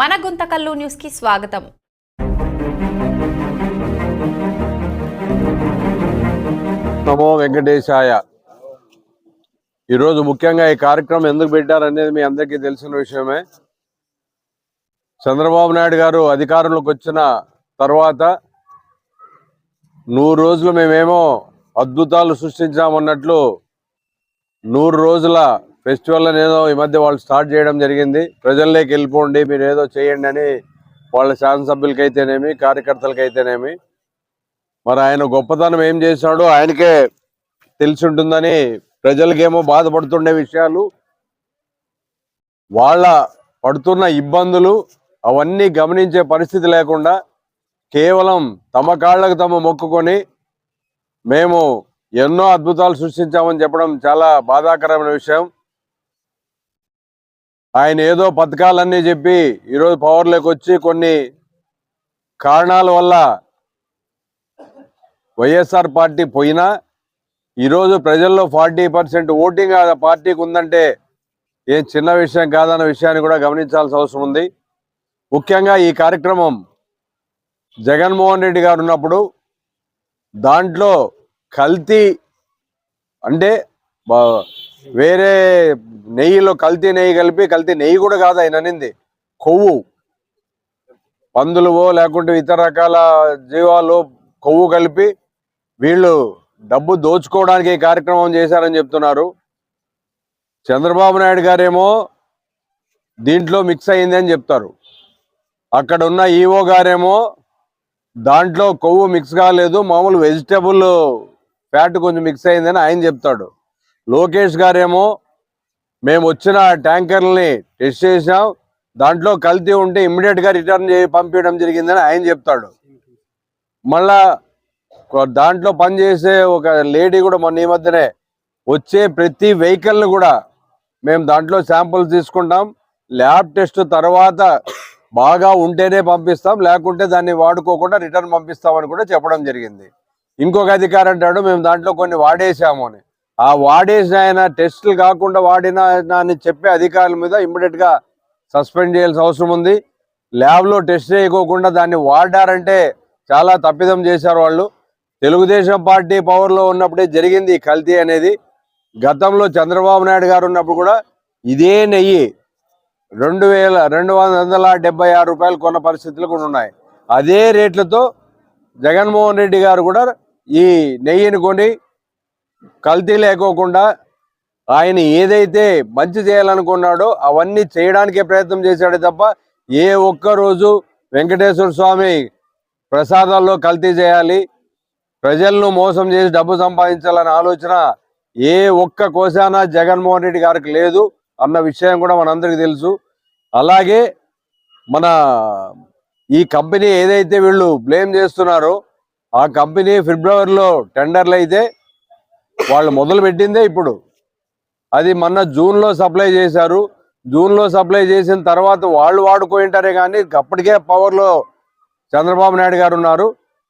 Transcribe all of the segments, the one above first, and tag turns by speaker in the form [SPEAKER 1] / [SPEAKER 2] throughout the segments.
[SPEAKER 1] మన గుంతకల్లు న్యూస్కి స్వాగతం.
[SPEAKER 2] నమో వెంకటేశాయ. ఈరోజు ముఖ్యంగా ఈ కార్యక్రమం ఎందుకు పెట్టారనేది మీ అందరికీ తెలిసిన విషయమే. చంద్రబాబు నాయుడు గారు అధికారంలోకి వచ్చిన తర్వాత నూరు రోజులు మేమేమో అద్భుతాలు సృష్టించామన్నట్లు నూరు రోజుల ఫెస్టివల్ ఏదో ఈ మధ్య వాళ్ళు స్టార్ట్ చేయడం జరిగింది. ప్రజల్లోకి వెళ్ళిపోండి మీరు ఏదో చేయండి అని వాళ్ళ శాసనసభ్యులకైతేనేమి కార్యకర్తలకైతేనేమి. మరి ఆయన గొప్పతనం ఏం చేశాడో ఆయనకే తెలిసి ఉంటుందని ప్రజలకేమో బాధపడుతుండే విషయాలు. వాళ్ళ పడుతున్న ఇబ్బందులు అవన్నీ గమనించే పరిస్థితి లేకుండా కేవలం తమ కాళ్ళకు తమ మొక్కుకొని మేము ఎన్నో అద్భుతాలు సృష్టించామని చెప్పడం చాలా బాధాకరమైన విషయం. ఆయన ఏదో పథకాలన్నీ చెప్పి ఈరోజు పవర్లోకి వచ్చి కొన్ని కారణాల వల్ల వైఎస్ఆర్ పార్టీ పోయినా ఈరోజు ప్రజల్లో ఫార్టీ పర్సెంట్ ఓటింగ్ ఆ పార్టీకి ఉందంటే ఏం చిన్న విషయం కాదన్న విషయాన్ని కూడా గమనించాల్సిన అవసరం ఉంది. ముఖ్యంగా ఈ కార్యక్రమం జగన్మోహన్ రెడ్డి గారు ఉన్నప్పుడు దాంట్లో కల్తీ అంటే బా- వేరే నెయ్యిలో కల్తీ నెయ్యి కలిపి కల్తీ నెయ్యి కూడా కాదు ఆయన అనింది. కొవ్వు. పందులువో లేకుంటే ఇతర రకాల జీవాలు కొవ్వు కలిపి వీళ్ళు డబ్బు దోచుకోవడానికి ఈ కార్యక్రమం చేశారని చెప్తున్నారు. చంద్రబాబు నాయుడు గారేమో దీంట్లో మిక్స్ అయింది అని చెప్తారు. అక్కడ ఉన్న ఈఓ గారేమో దాంట్లో కొవ్వు మిక్స్ కాలేదు మామూలు వెజిటబుల్ ఫ్యాట్ కొంచెం మిక్స్ అయిందని ఆయన చెప్తాడు. లోకేష్ గారేమో మేము వచ్చిన ట్యాంకర్లని టెస్ట్ చేసాం దాంట్లో కల్తీ ఉంటే ఇమ్మీడియట్గా రిటర్న్ చేసి పంపించడం జరిగిందని ఆయన చెప్తాడు. మళ్ళా దాంట్లో పనిచేసే ఒక లేడీ కూడా మొన్న ఈ మధ్యనే వచ్చే ప్రతి వెహికల్ని కూడా మేము దాంట్లో శాంపుల్స్ తీసుకుంటాం. ల్యాబ్ టెస్ట్ తర్వాత బాగా ఉంటేనే పంపిస్తాం. లేకుంటే దాన్ని వాడుకోకుండా రిటర్న్ పంపిస్తామని కూడా చెప్పడం జరిగింది. ఇంకొక అధికారి అంటాడు మేము దాంట్లో కొన్ని వాడేసాము అని. ఆ వాడేసిన ఆయన టెస్టులు కాకుండా వాడిన అని చెప్పే అధికారుల మీద ఇమ్మీడియట్గా సస్పెండ్ చేయాల్సిన అవసరం ఉంది. ల్యాబ్లో టెస్ట్ చేయకోకుండా దాన్ని వాడారంటే చాలా తప్పిదం చేశారు వాళ్ళు. తెలుగుదేశం పార్టీ పవర్లో ఉన్నప్పుడే జరిగింది ఈ కల్తీ అనేది. గతంలో చంద్రబాబు నాయుడు గారు ఉన్నప్పుడు కూడా ఇదే నెయ్యి రెండు వేల రెండు వందల డెబ్బై ఆరు రూపాయలు కొన్న పరిస్థితులు కూడా ఉన్నాయి. అదే రేట్లతో జగన్మోహన్ రెడ్డి గారు కూడా ఈ నెయ్యిని కొని కల్తీ లేకోకుండా ఆయన ఏదైతే మంచి చేయాలనుకున్నాడో అవన్నీ చేయడానికే ప్రయత్నం చేశాడు తప్ప ఏ ఒక్క రోజు వెంకటేశ్వర స్వామి ప్రసాదాల్లో కల్తీ చేయాలి ప్రజలను మోసం చేసి డబ్బు సంపాదించాలనే ఆలోచన ఏ ఒక్క కోశాన జగన్మోహన్ రెడ్డి గారికి లేదు అన్న విషయం కూడా మనందరికీ తెలుసు. అలాగే మన ఈ కంపెనీ ఏదైతే వీళ్ళు బ్లేమ్ చేస్తున్నారో ఆ కంపెనీ ఫిబ్రవరిలో టెండర్లు అయితే వాళ్ళు మొదలు పెట్టిందే ఇప్పుడు. అది మొన్న జూన్లో సప్లై చేశారు. జూన్లో సప్లై చేసిన తర్వాత వాళ్ళు వాడుకుంటారే కానీ అప్పటికే పవర్లో చంద్రబాబు నాయుడు గారు ఉన్నారు.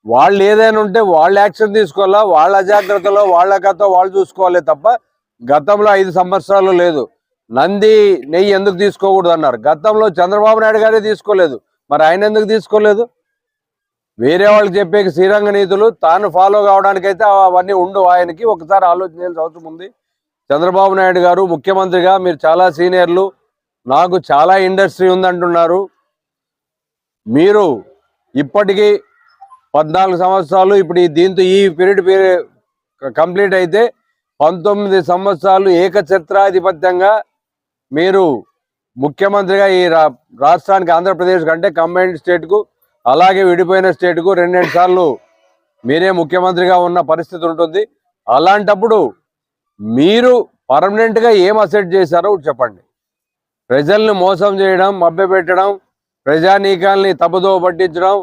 [SPEAKER 2] వాళ్ళు ఏదైనా ఉంటే వాళ్ళు యాక్షన్ తీసుకోవాలా? వాళ్ళ అజాగ్రత్తలో వాళ్ళ కథ వాళ్ళు చూసుకోవాలి తప్ప గతంలో ఐదు సంవత్సరాలు లేదు. నంది నెయ్యి ఎందుకు తీసుకోకూడదు అన్నారు గతంలో చంద్రబాబు నాయుడు గారే తీసుకోలేదు. మరి ఆయన ఎందుకు తీసుకోలేదు? వేరే వాళ్ళకి చెప్పే శ్రీరంగ నీతులు తాను ఫాలో కావడానికైతే అవన్నీ ఉండు ఆయనకి. ఒకసారి ఆలోచించాల్సిన అవసరం ఉంది. చంద్రబాబు నాయుడు గారు ముఖ్యమంత్రిగా మీరు చాలా సీనియర్లు నాకు చాలా ఇండస్ట్రీ ఉందంటున్నారు. మీరు ఇప్పటికీ పద్నాలుగు సంవత్సరాలు ఇప్పుడు ఈ దీంతో ఈ పీరియడ్ పీరియడ్ కంప్లీట్ అయితే పంతొమ్మిది సంవత్సరాలు ఏకఛత్రాధిపత్యంగా మీరు ముఖ్యమంత్రిగా ఈ రా- రాష్ట్రానికి ఆంధ్రప్రదేశ్ కంటే కంబైన్డ్ స్టేట్కు అలాగే విడిపోయిన స్టేట్కు రెండెండు సార్లు మీరే ముఖ్యమంత్రిగా ఉన్న పరిస్థితి ఉంటుంది. అలాంటప్పుడు మీరు పర్మనెంట్గా ఏం అసెట్ చేశారో చెప్పండి. ప్రజల్ని మోసం చేయడం మభ్యపెట్టడం ప్రజానీకాల్ని తప్పుదో పట్టించడం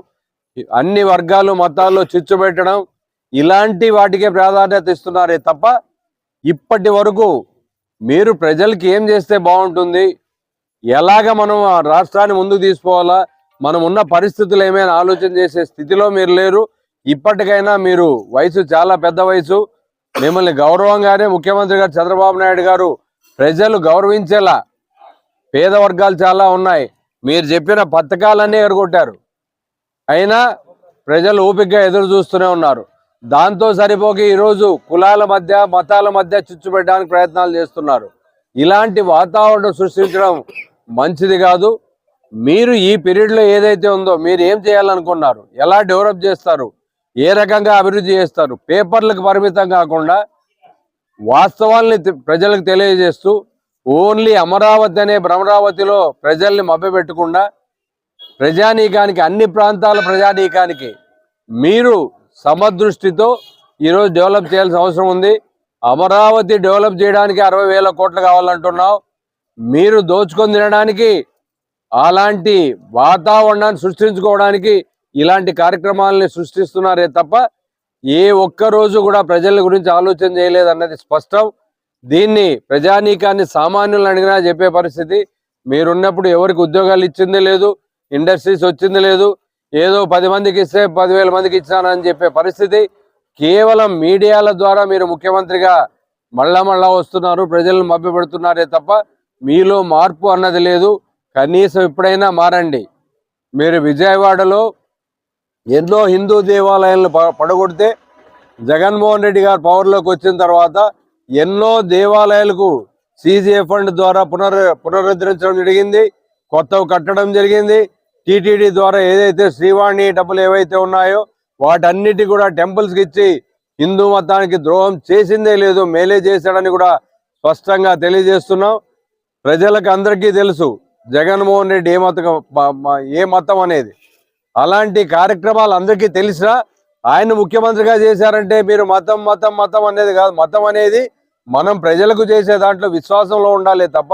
[SPEAKER 2] అన్ని వర్గాలు మతాల్లో చిచ్చు పెట్టడం ఇలాంటి వాటికే ప్రాధాన్యత ఇస్తున్నారే తప్ప ఇప్పటి వరకు మీరు ప్రజలకి ఏం చేస్తే బాగుంటుంది? ఎలాగ మనం ఆ రాష్ట్రాన్ని ముందుకు తీసుకోవాలా? మనం ఉన్న పరిస్థితులు ఏమైనా ఆలోచన చేసే స్థితిలో మీరు లేరు. ఇప్పటికైనా మీరు వయసు చాలా పెద్ద వయసు. మిమ్మల్ని గౌరవంగానే ముఖ్యమంత్రి గారు చంద్రబాబు నాయుడు గారు ప్రజలు గౌరవించేలా పేద వర్గాలు చాలా ఉన్నాయి. మీరు చెప్పిన పథకాలన్నీ ఎరగొట్టారు. అయినా ప్రజలు ఓపికగా ఎదురు చూస్తూనే ఉన్నారు. దాంతో సరిపోక ఈరోజు కులాల మధ్య మతాల మధ్య చిచ్చు పెట్టడానికి ప్రయత్నాలు చేస్తున్నారు. ఇలాంటి వాతావరణం సృష్టించడం మంచిది కాదు. మీరు ఈ పీరియడ్లో ఏదైతే ఉందో మీరు ఏం చేయాలనుకున్నారు? ఎలా డెవలప్ చేస్తారు? ఏ రకంగా అభివృద్ధి చేస్తారు? పేపర్లకు పరిమితం కాకుండా వాస్తవాల్ని ప్రజలకు తెలియజేస్తూ ఓన్లీ అమరావతి అనే భ్రమరావతిలో ప్రజల్ని మభ్యపెట్టకుండా ప్రజానీకానికి అన్ని ప్రాంతాల ప్రజానీకానికి మీరు సమదృష్టితో ఈరోజు డెవలప్ చేయాల్సిన అవసరం ఉంది. అమరావతి డెవలప్ చేయడానికి అరవై వేల కోట్లు కావాలంటున్నావు. మీరు దోచుకొని తినడానికి అలాంటి వాతావరణాన్ని సృష్టించుకోవడానికి ఇలాంటి కార్యక్రమాలని సృష్టిస్తున్నారే తప్ప ఏ ఒక్క రోజు కూడా ప్రజల గురించి ఆలోచన చేయలేదన్నది స్పష్టం. దీన్ని ప్రజానీకాన్ని సామాన్యులను అడిగినా చెప్పే పరిస్థితి. మీరున్నప్పుడు ఎవరికి ఉద్యోగాలు ఇచ్చింది లేదు ఇండస్ట్రీస్ వచ్చింది లేదు ఏదో పది మందికి ఇస్తే పదివేల మందికి ఇచ్చానని చెప్పే పరిస్థితి. కేవలం మీడియాల ద్వారా మీరు ముఖ్యమంత్రిగా మళ్ళా మళ్ళా వస్తున్నారు ప్రజలను మభ్యపెడుతున్నారే తప్ప మీలో మార్పు అన్నది లేదు. కనీసం ఎప్పుడైనా మారండి. మీరు విజయవాడలో ఎన్నో హిందూ దేవాలయాలను ప- పడగొడితే జగన్మోహన్ రెడ్డి గారు పవర్లోకి వచ్చిన తర్వాత ఎన్నో దేవాలయాలకు సీజీఏ ఫండ్ ద్వారా పునర్ పునరుద్ధరించడం జరిగింది. కొత్తవి కట్టడం జరిగింది. టీటీడీ ద్వారా ఏదైతే శ్రీవాణి డబ్బులు ఏవైతే ఉన్నాయో వాటన్నిటి కూడా టెంపుల్స్కి ఇచ్చి హిందూ మతానికి ద్రోహం చేసిందే లేదు మేలే చేశాడని కూడా స్పష్టంగా తెలియజేస్తున్నాం. ప్రజలకు అందరికీ తెలుసు జగన్మోహన్ రెడ్డి ఏ మతం ఏ మతం అనేది? అలాంటి కార్యక్రమాలు అందరికీ తెలిసినా ఆయన ముఖ్యమంత్రిగా చేశారంటే మీరు మతం మతం మతం అనేది కాదు. మతం అనేది మనం ప్రజలకు చేసే దాంట్లో విశ్వాసంలో ఉండాలి తప్ప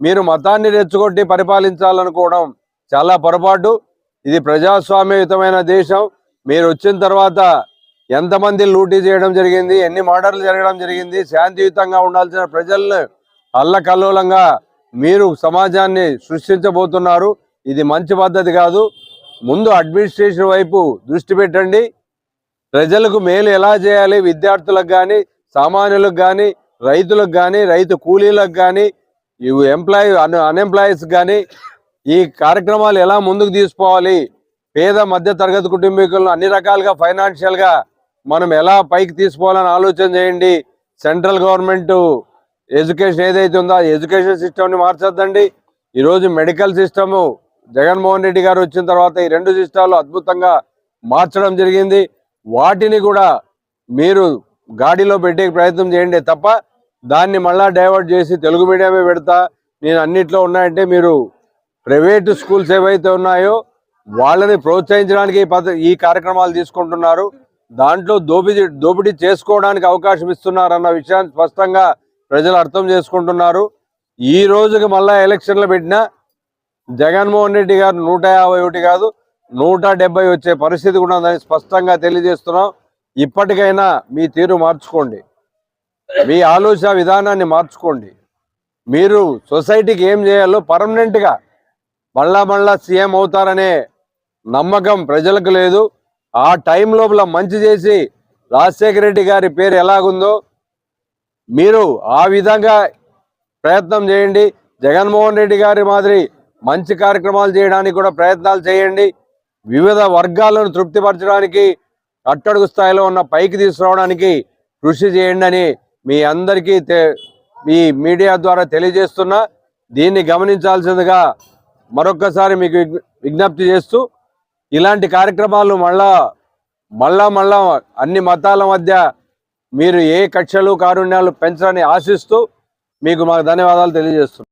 [SPEAKER 2] మీరు మతాన్ని రెచ్చగొట్టి పరిపాలించాలనుకోవడం చాలా పొరపాటు. ఇది ప్రజాస్వామ్యయుతమైన దేశం. మీరు వచ్చిన తర్వాత ఎంతమంది లూటీ చేయడం జరిగింది? ఎన్ని మర్డర్లు జరగడం జరిగింది? శాంతియుతంగా ఉండాల్సిన ప్రజల్ని అల్లకల్లోలంగా మీరు సమాజాన్ని సృష్టించబోతున్నారు. ఇది మంచి పద్ధతి కాదు. ముందు అడ్మినిస్ట్రేషన్ వైపు దృష్టి పెట్టండి. ప్రజలకు మేలు ఎలా చేయాలి? విద్యార్థులకు కానీ సామాన్యులకు కానీ రైతులకు కానీ రైతు కూలీలకు కానీ ఇవి ఎంప్లాయీ అన్ అన్ఎంప్లాయీస్ కానీ ఈ కార్యక్రమాలు ఎలా ముందుకు తీసుకోవాలి? పేద మధ్య తరగతి కుటుంబీకులను అన్ని రకాలుగా ఫైనాన్షియల్గా మనం ఎలా పైకి తీసుకోవాలని ఆలోచన చేయండి. సెంట్రల్ గవర్నమెంట్ ఎడ్యుకేషన్ ఏదైతే ఉందో ఆ ఎడ్యుకేషన్ సిస్టమ్ని మార్చొద్దండి. ఈరోజు మెడికల్ సిస్టము జగన్మోహన్ రెడ్డి గారు వచ్చిన తర్వాత ఈ రెండు సిస్టాలు అద్భుతంగా మార్చడం జరిగింది. వాటిని కూడా మీరు గాడిలో పెట్టే ప్రయత్నం చేయండి తప్ప దాన్ని మళ్ళా డైవర్ట్ చేసి తెలుగు మీడియమే పెడతా. నేను అన్నిట్లో ఉన్నాయంటే మీరు ప్రైవేటు స్కూల్స్ ఏవైతే ఉన్నాయో వాళ్ళని ప్రోత్సహించడానికి ఈ ఈ కార్యక్రమాలు తీసుకుంటున్నారు. దాంట్లో దోపిడీ దోపిడీ చేసుకోవడానికి అవకాశం ఇస్తున్నారన్న విషయాన్ని స్పష్టంగా ప్రజలు అర్థం చేసుకుంటున్నారు. ఈ రోజుకి మళ్ళా ఎలక్షన్లు పెట్టినా జగన్మోహన్ రెడ్డి గారు నూట యాభై ఒకటి కాదు నూట డెబ్బై వచ్చే పరిస్థితి కూడా ఉందని స్పష్టంగా తెలియజేస్తున్నాం. ఇప్పటికైనా మీ తీరు మార్చుకోండి. మీ ఆలోచన విధానాన్ని మార్చుకోండి. మీరు సొసైటీకి ఏం చేయాలో పర్మనెంట్గా మళ్ళా మళ్ళా సీఎం అవుతారనే నమ్మకం ప్రజలకు లేదు. ఆ టైం లోపల మంచి చేసి రాజశేఖర రెడ్డి గారి పేరు ఎలాగుందో మీరు ఆ విధంగా ప్రయత్నం చేయండి. జగన్మోహన్ రెడ్డి గారి మాదిరి మంచి కార్యక్రమాలు చేయడానికి కూడా ప్రయత్నాలు చేయండి. వివిధ వర్గాలను తృప్తిపరచడానికి అట్టడుగు స్థాయిలో ఉన్న పైకి తీసుకురావడానికి కృషి చేయండి అని మీ అందరికీ మీ మీడియా ద్వారా తెలియజేస్తున్నా. దీన్ని గమనించాల్సిందిగా మరొక్కసారి మీకు విజ్ఞప్తి చేస్తూ ఇలాంటి కార్యక్రమాలు మళ్ళా మళ్ళా మళ్ళా అన్ని మతాల మధ్య మీరు ఏ కక్షలు కారుణ్యాలు పెంచాలని ఆశిస్తూ మీకు మాకు ధన్యవాదాలు తెలియజేస్తున్నాం.